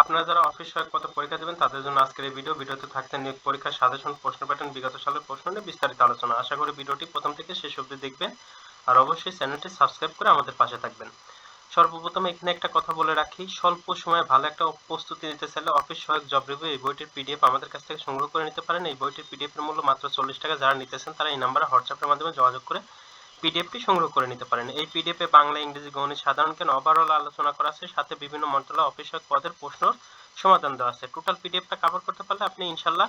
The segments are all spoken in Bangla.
আপনারা যারা অফিস পদে পরীক্ষা দেবেন, তাদের জন্য আজকের এই ভিডিও। ভিডিওতে থাকছে নিয়োগ পরীক্ষার সাজেশন, প্রশ্ন প্যাটার্ন বিগত সালের প্রশ্ন নিয়ে বিস্তারিত আলোচনা। আশা করি ভিডিওটি প্রথম থেকে শেষ অবধি দেখবেন। আর অবশ্যই চ্যানেলটি সাবস্ক্রাইব করে আমাদের পাশে থাকবেন। সর্বপ্রথম এখানে একটা কথা বলে রাখি, স্বল্প সময়ে ভালো একটা প্রস্তুতি নিতে চাইলে অফিস সহায়ক জব রিভিউ এই বইটির পিডিএফ আমাদের কাছ থেকে সংগ্রহ করে নিতে পারেন। এই বইটির পিডিএফ এর মূল্য মাত্র চল্লিশ টাকা। যারা নিতেছেন তারা এই নাম্বারে হোয়াটসঅ্যাপের মাধ্যমে যোগাযোগ করে পিডিএফটি সংগ্রহ করে নিতে পারেন। এই পিডিএফ বাংলা, ইংরেজি, গণিত, সাধারণ জ্ঞান ওভারঅল আলোচনা করা আছে, সাথে বিভিন্ন মন্ত্রণালয় অফিস সহায়ক পদের প্রশ্ন সমাধান দেওয়া আছে। টোটাল পিডিএফটা কভার করতে পারলে আপনি ইনশাল্লাহ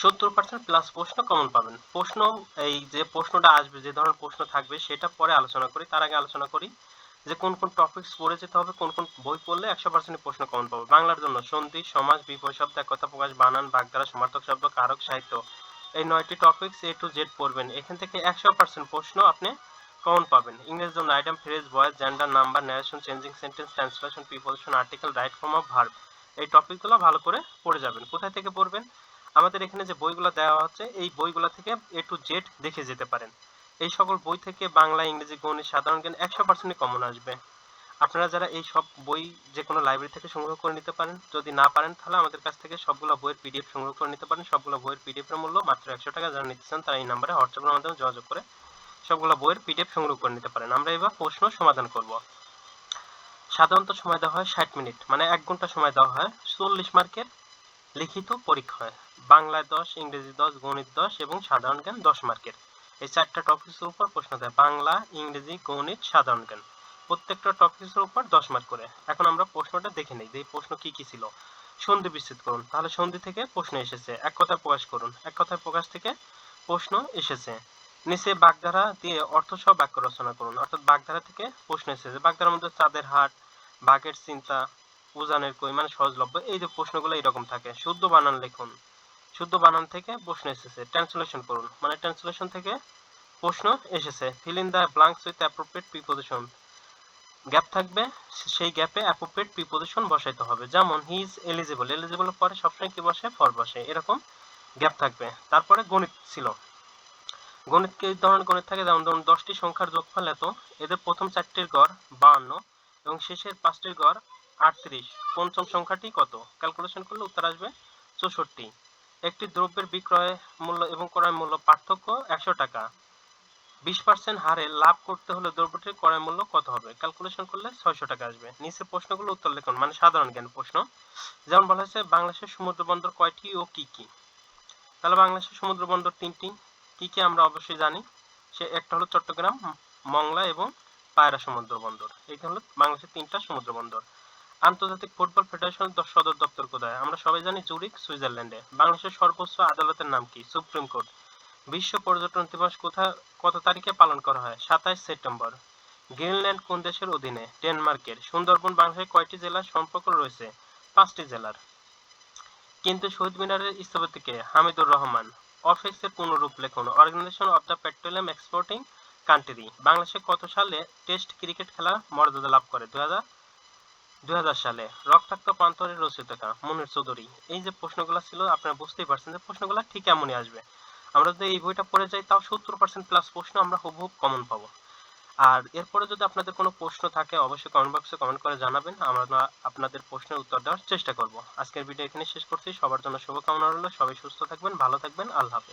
সত্তর পার্সেন্ট প্লাস প্রশ্ন কমন পাবেন। প্রশ্ন, এই যে প্রশ্নটা আসবে, যে ধরনের প্রশ্ন থাকবে, সেটা পরে আলোচনা করি। তার আগে আলোচনা করি যে কোন কোন টপিকস পড়ে যেতে হবে, কোন কোন বই পড়লে একশো পার্সেন্ট প্রশ্ন কমন পাবো। বাংলার জন্য সন্ধি, সমাজ বিপরীত শব্দ কথা প্রকাশ, বানান, বাগধারা, সমার্থক শব্দ, কারক, সাহিত্য। এই নয়টি টপিকস এ টু জেড পড়বেন। এখান থেকে একশো পার্সেন্ট প্রশ্ন আপনি কমন পাবেন। ইংরেজি জন্য item phrase voice gender number narration changing sentence translation preposition article right form of verb এই টপিকগুলো ভালো করে পড়ে যাবেন। কোথায় থেকে পড়বেন? আমাদের এখানে যে বইগুলো দেওয়া হচ্ছে, এই বইগুলো থেকে এ টু জেড দেখে যেতে পারেন। এই সকল বই থেকে বাংলা, ইংরেজি, গণিত, সাধারণ জ্ঞান একশো পার্সেন্ট কমন আসবে। আপনারা যারা এই সব বই যে কোনো লাইব্রেরি থেকে সংগ্রহ করে নিতে পারেন, যদি না পারেন তাহলে আমাদের কাছ থেকে সবগুলো বইয়ের পিডিএফ সংগ্রহ করে নিতে পারেন। সবগুলো বইয়ের পিডিএফ এর মূল্য মাত্র একশো টাকা যারা নিতে চান তারা এই নাম্বারে হোয়াটসঅ্যাপের মাধ্যমে যোগাযোগ করে সবগুলো বইয়ের পিডিএফ সংগ্রহ করে নিতে পারেন। আমরা এবার প্রশ্ন সমাধান করব। সাধারণত সময় দেওয়া হয় ষাট মিনিট মানে এক ঘণ্টা সময় দেওয়া হয়। চল্লিশ মার্কের লিখিত পরীক্ষা হয় বাংলায় দশ ইংরেজি দশ, গণিত দশ এবং সাধারণ জ্ঞান দশ মার্কের। এই চারটা টপিকের উপর প্রশ্ন দেয়। বাংলা, ইংরেজি, গণিত, সাধারণ জ্ঞান। প্রত্যেকটা টপিকের উপর দশ মার্ক করে। এখন আমরা প্রশ্নটা দেখে নিই যে প্রশ্ন কি কি ছিল। সন্ধি বিচ্ছেদ করুন। তাহলে সন্ধি থেকে প্রশ্ন এসেছে। এক কথায় প্রকাশ করুন। এক কথায় প্রকাশ থেকে প্রশ্ন এসেছে। নিচে বাগধারা দিয়ে অর্থ সহ বাক্য রচনা করুন। অর্থাৎ বাগধারা থেকে প্রশ্ন এসেছে। বাগধারার মধ্যে চাঁদের হাট, বাঘের চিন্তা, উজানের কই মানে সহজলভ্য, এই যে প্রশ্নগুলো এরকম থাকে। শুদ্ধ বানান লিখুন। শুদ্ধ বানান থেকে প্রশ্ন এসেছে। ট্রান্সলেশন করুন। মানে ট্রান্সলেশন থেকে প্রশ্ন এসেছে। Fill in the blanks with appropriate preposition gap থাকবে সেই গ্যাপে অ্যাপ্রোপ্রিয়েট প্রিপোজিশন বসাইতে হবে। যেমন হি ইজ এলিজিবল এলিজিবল পরে সবসময় কি বসে? ফর বসে। এরকম গ্যাপ থাকবে। তারপরে গণিত ছিল। গণিত কি ধরনের গণিত থাকে, যেমন ধরুন দশটি সংখ্যার যোগফল এত, এদের প্রথম চারটির গড় বাহান্ন এবং শেষের পাঁচটির গড় আটত্রিশ। পঞ্চম সংখ্যাটি কত? ক্যালকুলেশন করলে উত্তর আসবে চৌষট্টি। একটি দ্রব্যের বিক্রয় মূল্য এবং ক্রয় মূল্য পার্থক্য একশো টাকা। বিশ পার্সেন্ট হারে লাভ করতে হলে দ্রব্যটির ক্রয় মূল্য কত হবে? ক্যালকুলেশন করলে ছয়শো টাকা আসবে। নিচের প্রশ্নগুলো উত্তর লিখুন মানে সাধারণ জ্ঞান প্রশ্ন। যেমন বলা হয়েছে, বাংলাদেশের সমুদ্র বন্দর কয়টি ও কি কি? তাহলে বাংলাদেশের সমুদ্র বন্দর তিনটি। কি কি আমরা অবশ্যই জানি? সে একটা হলো চট্টগ্রাম, মংলা এবং পায়রা সমুদ্র বন্দর এইটা হলো বাংলাদেশের তিনটা সমুদ্র বন্দর আন্তর্জাতিক ফুটবল ফেডারেশনের সদর দপ্তর কোথায়? আমরা সবাই জানি জুরিক সুইজারল্যান্ডে। বাংলাদেশের সর্বোচ্চ আদালতের নাম কি? Supreme court. বিশ্ব পর্যটন দিবস কোথায় কত তারিখে পালন করা হয়? সাতাইশ সেপ্টেম্বর। গ্রিনল্যান্ড কোন দেশের অধীনে? ডেনমার্কের। সুন্দরবন বাংলাদেশের কয়টি জেলার সম্পর্ক রয়েছে? পাঁচটি জেলার। কিন্তু শহীদ মিনারের স্থপতিকে হামিদুর রহমান। অফেক্স এর পুনরূপ লেখুন। Organization of the petroleum exporting country বাংলাদেশে কত সালে টেস্ট ক্রিকেট খেলা মর্যাদা লাভ করে? দুই হাজার সালে। রক্তাক্ত প্রান্তরের রচিতকা মনির চৌধুরী। এই যে প্রশ্নগুলো ছিল, আপনারা বুঝতেই পারছেন যে প্রশ্নগুলো ঠিক এমনই আসবে। আমরা যদি এই বইটা পড়ে যাই, তাও সত্তর পার্সেন্ট প্লাস প্রশ্ন আমরা হুবহুব কমন পাবো। আর এরপরে যদি আপনাদের কোনো প্রশ্ন থাকে, অবশ্যই কমেন্ট বক্সে কমেন্ট করে জানাবেন। আমরা আপনাদের প্রশ্নের উত্তর দেওয়ার চেষ্টা করব। আজকের ভিডিও এখানে শেষ করছি। সবার জন্য শুভকামনা রইল। সবাই সুস্থ থাকবেন, ভালো থাকবেন। আল্লাহ হাফেজ।